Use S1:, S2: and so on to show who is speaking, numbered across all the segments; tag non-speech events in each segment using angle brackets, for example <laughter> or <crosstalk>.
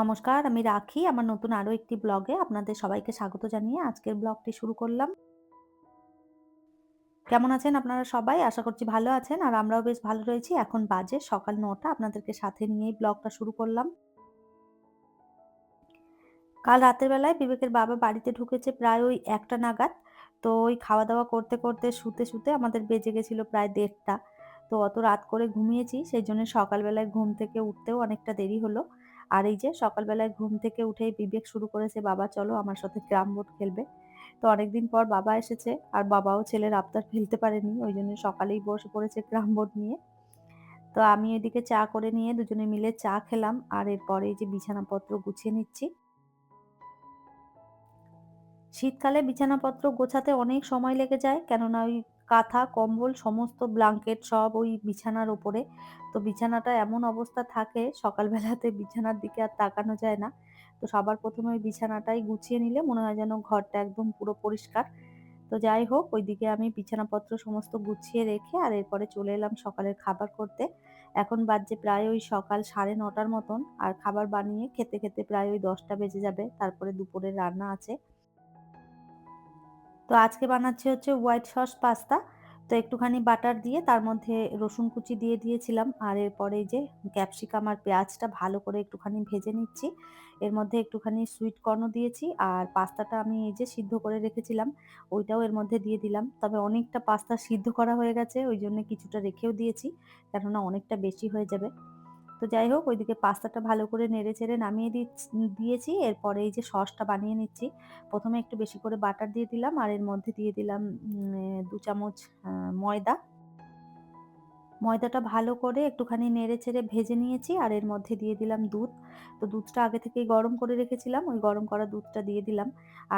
S1: নমস্কার, আমি রাখি। আমার নতুন আরও একটি ব্লগে আপনাদের সবাইকে স্বাগত জানিয়ে আজকের ব্লগটি শুরু করলাম। কেমন আছেন আপনারা সবাই? আশা করছি ভালো আছেন। আর আমরাও বেশ ভালো রয়েছি। এখন বাজে সকাল নটা আপনাদেরকে সাথে নিয়েই ব্লগটা শুরু করলাম। কাল রাতের বেলায় বিবেকের বাবা বাড়িতে ঢুকেছে প্রায় ওই একটা নাগাদ। তো ওই খাওয়া-দাওয়া করতে, করতে শুতে, শুতে আমাদের বেজে গেছিল প্রায় দেড়টা তো অত রাত করে ঘুমিয়েছি সেই জন্য সকালবেলায় ঘুম থেকে উঠতেও অনেকটা দেরি হলো। আর এই যে সকালবেলায় ঘুম থেকে উঠেই বিবেক শুরু করেছে, "বাবা চলো আমার সাথে ক্যারাম বোর্ড খেলবে।" তো অনেকদিন পর বাবা এসেছে আর বাবাও ছেলের আবদার ফেলতে পারেনি। ওই জন্য সকালেই বসে পড়েছে ক্যারাম বোর্ড নিয়ে। তো আমি এদিকে চা করে নিয়ে দুজনে মিলে চা খেলাম আর এরপরে যে বিছানাপত্র গুছিয়ে নিচ্ছি। শীতকালে বিছানাপত্র গোছাতে অনেক সময় লেগে যায় কেননা ওই কাঁথা, কম্বল সমস্ত ব্লাঙ্কেট সব ওই বিছানার ওপরে। তো বিছানাটা এমন অবস্থা থাকে সকালবেলাতে বিছানার দিকে আর তাকানো যায় না। তো সবার প্রথমে ওই বিছানাটাই গুছিয়ে নিলে মনে হয় যেন ঘরটা একদম পুরো পরিষ্কার। তো যাই হোক ওইদিকে আমি বিছানাপত্র সমস্ত গুছিয়ে রেখে আর এরপরে চলে এলাম সকালের খাবার করতে। এখন বাজছে প্রায় ওই সকাল ৯:৩০ মতন আর খাবার বানিয়ে খেতে, খেতে প্রায় ওই ১০টা বেজে যাবে। তারপরে দুপুরের রান্না আছে। তো আজকে বানাচ্ছি হচ্ছে হোয়াইট সস পাস্তা। তো একটুখানি বাটার দিয়ে তার মধ্যে রসুন কুচি দিয়ে দিয়েছিলাম। আর এরপরে যে ক্যাপসিকাম আর পেঁয়াজটা ভালো করে একটুখানি ভেজে নিচ্ছি। এর মধ্যে একটুখানি সুইট কর্নও দিয়েছি। আর পাস্তাটা আমি এই যে সিদ্ধ করে রেখেছিলাম, ওইটাও এর মধ্যে দিয়ে দিলাম। তবে অনেকটা পাস্তা সিদ্ধ করা হয়ে গেছে, ওই জন্য কিছুটা রেখেও দিয়েছি। কেননা অনেকটা বেশি হয়ে যাবে। তো যাই হোক, ওইদিকে পাস্তাটা ভালো করে নেড়ে চেড়ে নামিয়ে দিয়েছি। এরপরে এই যে সসটা বানিয়ে নিচ্ছি। প্রথমে একটু বেশি করে বাটার দিয়ে দিলাম আর এর মধ্যে দিয়ে দিলাম দু চামচ ময়দা। ময়দাটা ভালো করে একটুখানি নেড়েচেড়ে ভেজে নিয়েছি আর এর মধ্যে দিয়ে দিলাম দুধ। তো দুধটা আগে থেকেই গরম করে রেখেছিলাম। ওই গরম করা দুধটা দিয়ে দিলাম।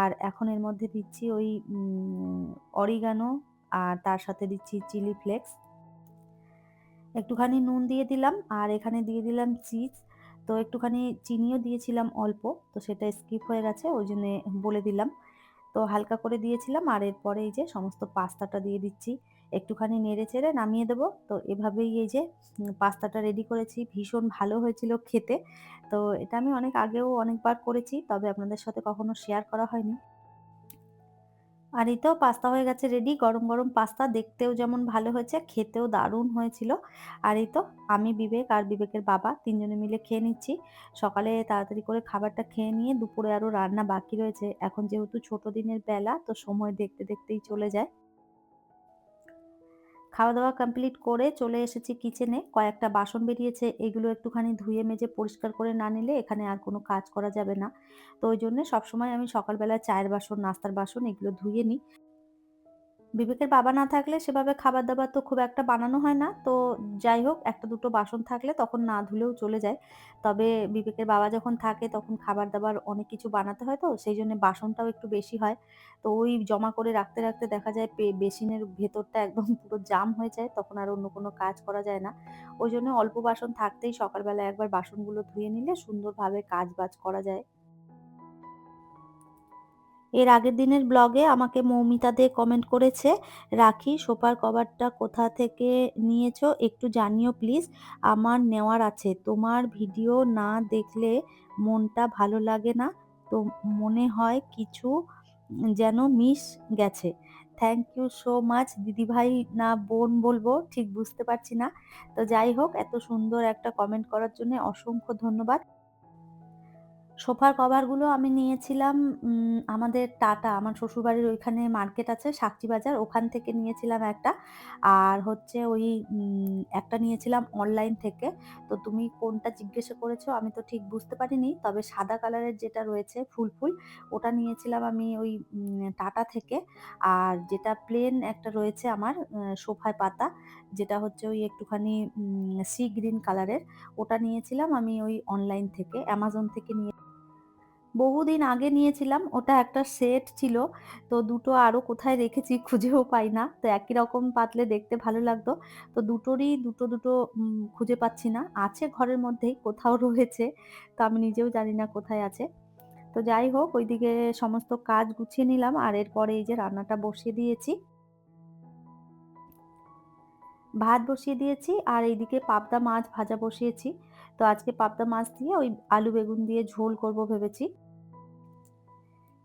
S1: আর এখন এর মধ্যে দিচ্ছি ওই অরিগানো আর তার সাথে দিচ্ছি চিলি ফ্লেক্স। একটুখানি নুন দিয়ে দিলাম আর এখানে দিয়ে দিলাম চিজ। তো একটুখানি চিনিও দিয়েছিলাম অল্প। তো সেটা স্কিপ হয়ে গেছে ওইজন্যে বলে দিলাম। তো হালকা করে দিয়েছিলাম আর এরপরে এই যে সমস্ত পাস্তাটা দিয়ে দিচ্ছি। একটুখানি নেড়ে চেড়ে নামিয়ে দেবো। তো এভাবেই এই যে পাস্তাটা রেডি করেছি। ভীষণ ভালো হয়েছিল খেতে। তো এটা আমি অনেক আগেও অনেকবার করেছি। তবে আপনাদের সাথে কখনো শেয়ার করা হয়নি। আর এই তো পাস্তা হয়ে গেছে রেডি। গরম, গরম পাস্তা দেখতেও যেমন ভালো হয়েছে, খেতেও দারুণ হয়েছিল। আর এই তো আমি, বিবেক আর বিবেকের বাবা তিনজনে মিলে খেয়ে নিচ্ছি। সকালে তাড়াতাড়ি করে খাবারটা খেয়ে নিয়ে দুপুরে আরও রান্না বাকি রয়েছে। এখন যেহেতু ছোট দিনের বেলা তো সময় দেখতে, দেখতেই চলে যায়। খাওয়া-দাওয়া কমপ্লিট করে চলে এসেছি কিচেনে। কয়েকটা বাসন বেরিয়েছে, এগুলো একটুখানি ধুয়ে মেজে পরিষ্কার করে না নিলে এখানে আর কোনো কাজ করা যাবে না। তো ওই জন্য সবসময় আমি সকালবেলা চায়ের বাসন, নাস্তার বাসন এগুলো ধুয়ে নিই। বিবেকের বাবা না থাকলে সেভাবে খাবার-দাবার তো খুব একটা বানানো হয় না। তো যাই হোক একটা দুটো বাসন থাকলে তখন না ধুলেও চলে যায়। তবে বিবেকের বাবা যখন থাকে তখন খাবার-দাবার অনেক কিছু বানাতে হয় তো সেইজন্য বাসনটাও একটু বেশি হয়। তো ওই জমা করে রাখতে, রাখতে দেখা যায় বেসিনের ভেতরটা একদম <laughs> পুরো জাম হয়ে যায়। তখন আর অন্য কোনো কাজ করা যায় না। ওই জন্য অল্প বাসন থাকতেই সকালবেলা একবার বাসনগুলো ধুয়ে নিলে সুন্দরভাবে কাজ-বাজ করা যায়। এর আগের দিনের ব্লগে আমাকে মৌমিতা দে কমেন্ট করেছে, "রাখি সোফার কভারটা কোথা থেকে নিয়েছো একটু জানিও প্লিজ। আমার নেওয়ার আছে। তোমার ভিডিও না দেখলে মনটা ভালো লাগে না। তো মনে হয় কিছু যেন মিস গেছে। থ্যাংক ইউ সো মাচ দিদিভাই না বোন বলব ঠিক বুঝতে পারছি না। তো যাই হোক এত সুন্দর একটা কমেন্ট করার জন্য অসংখ্য ধন্যবাদ। সোফার কভারগুলো আমি নিয়েছিলাম আমাদের টাটা, আমার শ্বশুরবাড়ির ওইখানে মার্কেট আছে সাকচি বাজার, ওখান থেকে নিয়েছিলাম একটা। আর হচ্ছে ওই একটা নিয়েছিলাম অনলাইন থেকে। তো তুমি কোনটা জিজ্ঞাসা করেছ আমি তো ঠিক বুঝতে পারিনি। তবে সাদা কালারের যেটা রয়েছে ফুল, ফুল ওটা নিয়েছিলাম আমি ওই টাটা থেকে। আর যেটা প্লেন একটা রয়েছে আমার সোফায় পাতা, যেটা হচ্ছে ওই একটুখানি সি গ্রিন কালারের, ওটা নিয়েছিলাম আমি ওই অনলাইন থেকে, অ্যামাজন থেকে নিয়ে বহুদিন আগে নিয়েছিলাম। ওটা একটা সেট ছিল। তো দুটো আরও কোথায় রেখেছি খুঁজেও পাই না। তো একই রকম পাতলে দেখতে ভালো লাগতো। তো দুটোরই দুটো, দুটো খুঁজে পাচ্ছি না। আছে ঘরের মধ্যেই কোথাও রয়েছে। তো আমি নিজেও জানি না কোথায় আছে। তো যাই হোক ওইদিকে সমস্ত কাজ গুছিয়ে নিলাম আর এরপরে এই যে রান্নাটা বসিয়ে দিয়েছি। ভাত বসিয়ে দিয়েছি আর এইদিকে পাবদা মাছ ভাজা বসিয়েছি তো আজকে পাবদা মাছ দিয়ে ওই আলু বেগুন দিয়ে ঝোল করব ভেবেছি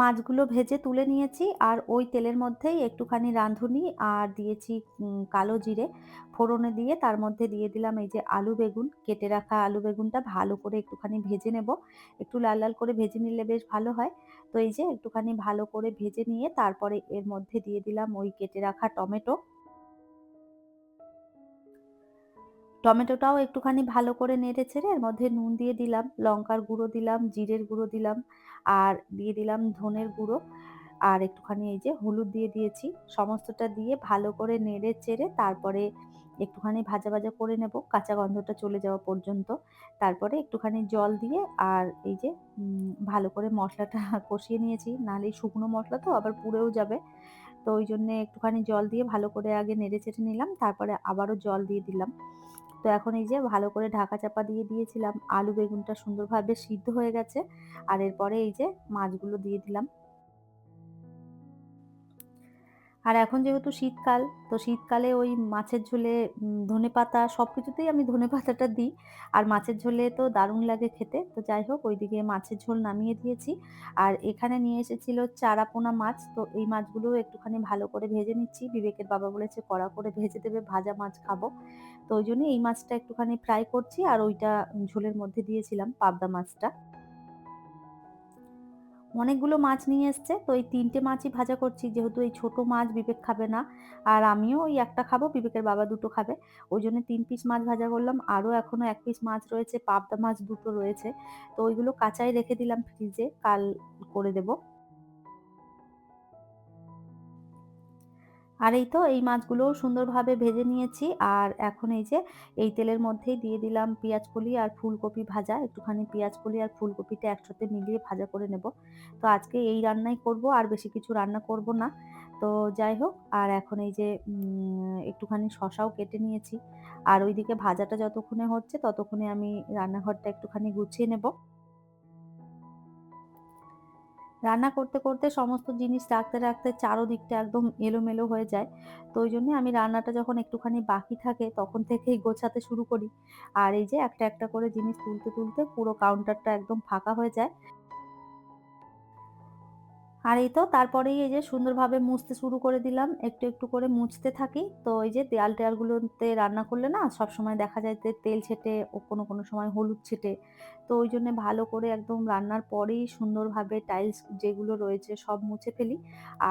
S1: মাছগুলো ভেজে তুলে নিয়েছি আর ওই তেলের মধ্যেই একটুখানি রাঁধুনি আর দিয়েছি কালো জিরে। ফোড়নে দিয়ে তার মধ্যে দিয়ে দিলাম এই যে আলু বেগুন। কেটে রাখা আলু বেগুনটা ভালো করে একটুখানি ভেজে নেব। একটু লাল লাল করে ভেজে নিলে বেশ ভালো হয়। তো এই যে একটুখানি ভালো করে ভেজে নিয়ে তারপরে এর মধ্যে দিয়ে দিলাম ওই কেটে রাখা টমেটো। টমেটোটাও একটুখানি ভালো করে নেড়ে ছেড়ে এর মধ্যে নুন দিয়ে দিলাম, লঙ্কার গুঁড়ো দিলাম, জিরের গুঁড়ো দিলাম আর দিয়ে দিলাম ধনের গুঁড়ো। আর একটুখানি এই যে হলুদ দিয়ে দিয়েছি। সমস্তটা দিয়ে ভালো করে নেড়ে চেড়ে তারপরে একটুখানি ভাজা ভাজা করে নেব। কাঁচা গন্ধটা চলে যাওয়া পর্যন্ত। তারপরে একটুখানি জল দিয়ে আর এই যে ভালো করে মশলাটা <laughs> কষিয়ে নিয়েছি। নাহলে শুকনো মশলা তো আবার পুড়েও যাবে। তো ওই জন্যে একটুখানি জল দিয়ে ভালো করে আগে নেড়ে চেড়ে নিলাম। তারপরে আবারও জল দিয়ে দিলাম। তো এখন এই যে ভালো করে ঢাকা চাপা দিয়ে দিয়েছিলাম, আলু বেগুনটা সুন্দরভাবে সিদ্ধ হয়ে গেছে। আর এরপরে এই যে মাছগুলো দিয়ে দিলাম। আর এখন যেহেতু শীতকাল, তো শীতকালে ওই মাছের ঝোলে ধনে পাতা সব কিছুতেই আমি ধনে পাতাটা দিই। আর মাছের ঝোলে তো দারুণ লাগে খেতে। তো যাই হোক, ওইদিকে মাছের ঝোল নামিয়ে দিয়েছি। আর এখানে নিয়ে এসেছিল চারাপোনা মাছ। তো এই মাছগুলো একটুখানি ভালো করে ভেজে নিচ্ছি। বিবেকের বাবা বলেছে, কড়া করে ভেজে দেবে, ভাজা মাছ খাব। তো ওই জন্য এই মাছটা একটুখানি ফ্রাই করছি। আর ওইটা ঝোলের মধ্যে দিয়েছিলাম পাবদা মাছটা। অনেকগুলো মাছ নিয়ে এসছে। তো এই তিনটে মাছই ভাজা করছি। যেহেতু এই ছোট মাছ বিবেক খাবে না, আর আমিও ওই একটা খাব, বিবেকের বাবা দুটো খাবে। ওই জন্য তিন পিস মাছ ভাজা করলাম। আরও এখনও এক পিস মাছ রয়েছে, পাবদা মাছ দুটো রয়েছে। তো ওইগুলো কাঁচাই রেখে দিলাম ফ্রিজে কাল করে দেবো। আর এই তো এই মাছগুলোও সুন্দরভাবে ভেজে নিয়েছি। আর এখন এই যে এই তেলের মধ্যেই দিয়ে দিলাম পেঁয়াজ কলি আর ফুলকপি ভাজা। একটুখানি পেঁয়াজ কলি আর ফুলকপিটা একসাথে মিলিয়ে ভাজা করে নেব। তো আজকে এই রান্নাই করব, আর বেশি কিছু রান্না করব না। তো যাই হোক, আর এখন এই যে একটুখানি শশাও কেটে নিয়েছি। আর ওইদিকে ভাজাটা যতক্ষণে হচ্ছে ততক্ষণে আমি রান্নাঘরটা একটুখানি গুছিয়ে নেব। রান্না করতে করতে সমস্ত জিনিস রাখতে রাখতে চারোদিকটা একদম এলোমেলো হয়ে যায়। তো ওই জন্যে আমি রান্নাটা যখন একটুখানি বাকি থাকে তখন থেকেই গোছাতে শুরু করি। আর এই যে একটা একটা করে জিনিস তুলতে তুলতে পুরো কাউন্টারটা একদম ফাঁকা হয়ে যায়। আর এই তো তারপরেই এই যে সুন্দরভাবে মুছতে শুরু করে দিলাম। একটু একটু করে মুছতে থাকি। তো এই যে দেয়াল টেয়ালগুলোতে রান্না করলে না সব সময় দেখা যায় যে তেল ছেটে, ও কোনো কোনো সময় হলুদ ছেটে। তো ওই জন্য ভালো করে একদম রান্নার পরেই সুন্দরভাবে টাইলস যেগুলো রয়েছে সব মুছে ফেলি।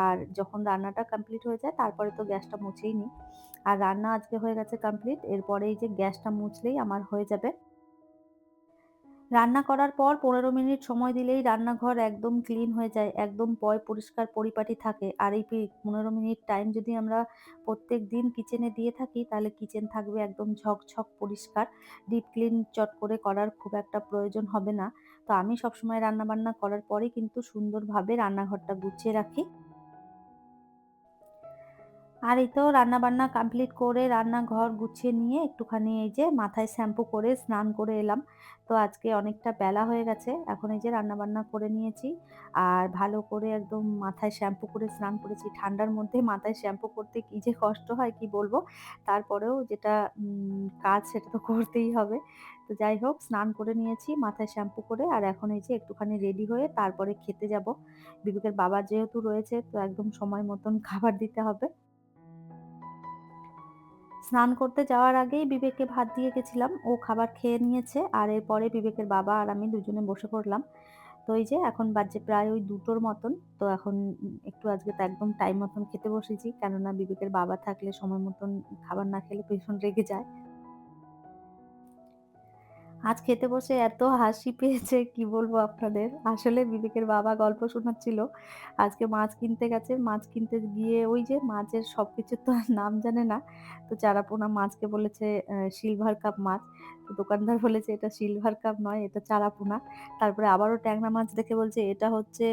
S1: আর যখন রান্নাটা কমপ্লিট হয়ে যায়, তারপরে তো গ্যাসটা মুছেই নিই আর রান্না আজকে হয়ে গেছে কমপ্লিট। এরপরে এই যে গ্যাসটা মুছলেই আমার হয়ে যাবে। রান্না করার পর পনেরো মিনিট সময় দিলেই রান্নাঘর একদম ক্লিন হয়ে যায়, একদম পয়, পরিষ্কার পরিপাটি থাকে। আর এই পনেরো মিনিট টাইম যদি আমরা প্রত্যেক দিন কিচেনে দিয়ে থাকি, তাহলে কিচেন থাকবে একদম ঝকঝক পরিষ্কার। ডিপ ক্লিন চট করে করার খুব একটা প্রয়োজন হবে না। তো আমি সবসময় রান্নাবান্না করার পরে কিন্তু সুন্দরভাবে রান্নাঘরটা গুছিয়ে রাখি। আর এই তো রান্নাবান্না কমপ্লিট করে রান্নাঘর গুছিয়ে নিয়ে একটুখানি এই যে মাথায় শ্যাম্পু করে স্নান করে এলাম। তো আজকে অনেকটা বেলা হয়ে গেছে, এখন এই যে রান্নাবান্না করে নিয়েছি। আর ভালো করে একদম মাথায় শ্যাম্পু করে স্নান করেছি। ঠান্ডার মধ্যে মাথায় শ্যাম্পু করতে কী যে কষ্ট হয় কি বলব? তারপরেও যেটা কাজ সেটা তো করতেই হবে। তো যাই হোক, স্নান করে নিয়েছি মাথায় শ্যাম্পু করে। আর এখন এই যে একটুখানি রেডি হয়ে তারপরে খেতে যাব। বিবেকের বাবা যেহেতু রয়েছে, তো একদম সময় মতন খাবার দিতে হবে। স্নান করতে যাওয়ার আগেই বিবেককে ভাত দিয়ে গেছিলাম। ও খাবার খেয়ে নিয়েছে আর এরপরে বিবেকের বাবা আর আমি দুজনে বসে পড়লাম। তো এই যে এখন বাজে প্রায় ওই দুটোর মতন। তো এখন একটু আজকে তো একদম টাইম মতন খেতে বসেছি। কেননা বিবেকের বাবা থাকলে সময় মতন খাবার না খেলে ভীষণ রেগে যায়। আজ খেতে বসে এত হাসি পেয়েছে, কি বলব আপনাদের? আসলে বিবেকের বাবা গল্প শোনাচ্ছিল, আজকে মাছ কিনতে গেছে, মাছ কিনতে গিয়ে ওই যে মাছের সব কিছু তো নাম জানে না, তো চারাপোনা মাছকে বলেছে সিলভার কাপ মাছ, তো দোকানদার বলেছে এটা সিলভার কাপ নয়, এটা চারাপোনা, তারপরে আবারও ট্যাংরা মাছ দেখে বলছে এটা হচ্ছে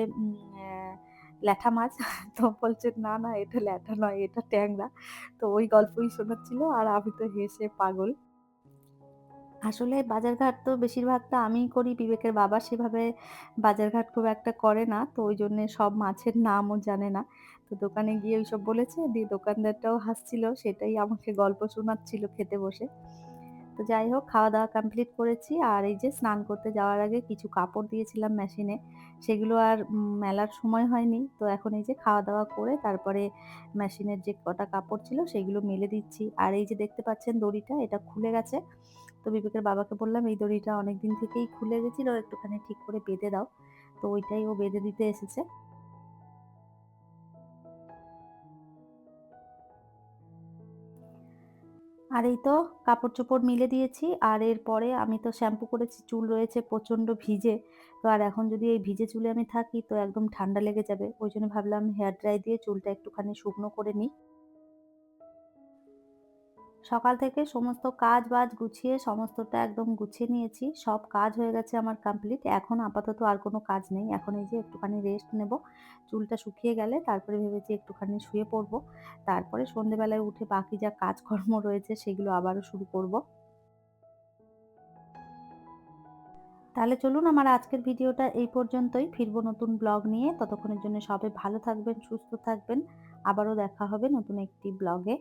S1: ল্যাঠা মাছ, <laughs> তো বলছে না না, এটা ল্যাঠা নয়, এটা ট্যাংরা, তো ওই গল্পই শোনাচ্ছিল, আর আমি তো হেসে পাগল। আসলে বাজারঘাট তো বেশিরভাগটা আমিই করি, বিবেকের বাবা সেভাবে বাজারঘাট খুব একটা করে না, তো ওই জন্যে সব মাছের নামও জানে না। তো দোকানে গিয়ে ওইসব বলেছে, দিয়ে দোকানদারটাও হাসছিল, সেটাই আমাকে গল্প শোনাচ্ছিল খেতে বসে। তো যাই হোক খাওয়া দাওয়া কমপ্লিট করেছি, আর এই যে স্নান করতে যাওয়ার আগে কিছু কাপড় দিয়েছিলাম মেশিনে, সেগুলো আর মেলার সময় হয়নি, তো এখন এই যে খাওয়া দাওয়া করে তারপরে মেশিনের যে কটা কাপড় ছিল সেগুলো মেলে দিচ্ছি। আর এই যে দেখতে পাচ্ছেন দড়িটা, এটা খুলে গেছে। বিবেকের বাবাকে বললাম, এই দড়িটা অনেক দিন থেকেই খুলে গেছিল, একটুখানি ঠিক করে বেঁধে দাও। তো ওইটাই ও বেঁধে দিতে এসেছে। আর এই তো কাপড় চোপড় মিলে দিয়েছি, আর এরপরে আমি তো শ্যাম্পু করেছি, চুল রয়েছে প্রচণ্ড ভিজে। তো আর এখন যদি এই ভিজে চুলে আমি থাকি, তো একদম ঠান্ডা লেগে যাবে। ওই জন্য ভাবলাম হেয়ার ড্রাই দিয়ে চুলটা একটুখানি শুকনো করে নিই। সকাল থেকে সমস্ত কাজ বাজ গুছিয়ে সমস্তটা একদম গুছিয়ে নিয়েছি। সব কাজ হয়ে গেছে আমার কমপ্লিট এখন আপাতত আর কোনো কাজ নেই। এখন এই যে একটুখানি রেস্ট নেব। চুলটা শুকিয়ে গেলে তারপরে ভেবেছি একটুখানি শুয়ে পড়ব। তারপরে সন্ধেবেলায় উঠে বাকি যা কাজকর্ম রয়েছে সেগুলো আবারও শুরু করব। তাহলে চলুন আমার আজকের ভিডিওটা এই পর্যন্তই। ফিরবো নতুন ব্লগ নিয়ে। ততক্ষণের জন্য সবাই ভালো থাকবেন, সুস্থ থাকবেন। আবারও দেখা হবে নতুন একটি ব্লগে